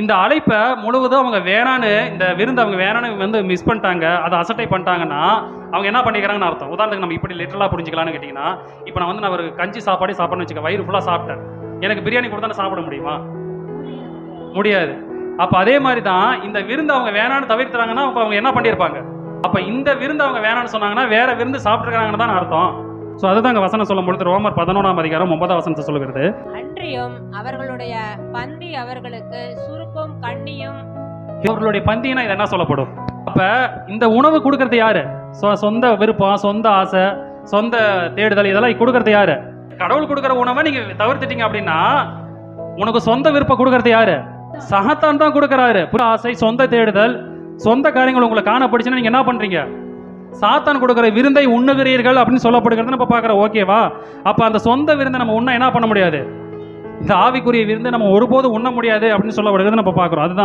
இந்த அழைப்பை முழுவதும் அவங்க வேணான்னு இந்த விருந்து அவங்க வேணான்னு வந்து மிஸ் பண்ணிட்டாங்க. அதை அசட்டை பண்ணிட்டாங்கன்னா அவங்க என்ன பண்ணிக்கிறாங்கன்னு அர்த்தம். உதாரணத்துக்கு நம்ம இப்படி லிட்டரலாக புரிஞ்சிக்கலான்னு கேட்டிங்கன்னா இப்போ நான் வந்து நான் ஒரு கஞ்சி சாப்பாடே சாப்பிட்றேன்னு வச்சுக்க வயிறு ஃபுல்லாக சாப்பிட்டேன். எனக்கு பிரியாணி கொடுத்தா சாப்பிட முடியுமா? முடியாது. அப்போ அதே மாதிரி தான் இந்த விருந்து அவங்க வேணான்னு தவிர்த்துறாங்கன்னா அப்போ அவங்க என்ன பண்ணியிருப்பாங்க? அப்போ இந்த விருந்து அவங்க வேணான்னு சொன்னாங்கன்னா வேற விருந்து சாப்பிட்ருக்காங்கன்னு தான் அர்த்தம். ஸோ அதுதான் அங்கே வசனம் சொல்லும் பொழுது ரோமர் பதினொன்றாம் அதிகாரம் ஒன்பதாம் வசனத்தை சொல்லுகிறது. பன்றியும் அவர்களுடைய பந்தி அவர்களுக்கு சுருக்கும் கண்ணியும் இவர்களுடைய பந்தினா இது என்ன சொல்லப்படும்? அப்ப இந்த உணவு கொடுக்கறது யாரு? சொந்த விருப்பம் சொந்த ஆசை சொந்த தேடுதல் இதெல்லாம் கொடுக்கறது யாரு? கடவுள் கொடுக்குற உணவை நீங்க தவிர்த்துட்டீங்க அப்படின்னா உனக்கு சொந்த விருப்பம் கொடுக்கறது யாரு? சகத்தான் தான் கொடுக்கறாரு. புற ஆசை சொந்த தேடுதல் சொந்த காரியங்கள் உங்களை காணப்படுச்சுன்னா நீங்க என்ன பண்றீங்க? சாத்தான் கொடுக்குற விருந்தை உண்ணுகிறீர்கள் அப்படின்னு சொல்லப்படுகிறது நம்ம பார்க்குறோம். ஓகேவா? அப்போ அந்த சொந்த விருந்தை நம்ம உண்ண என்ன பண்ண முடியாது? இந்த ஆவிக்குரிய விருந்து நம்ம ஒருபோதும் உண்ண முடியாது அப்படின்னு சொல்லப்படுகிறது நம்ம பார்க்குறோம். அதுதான்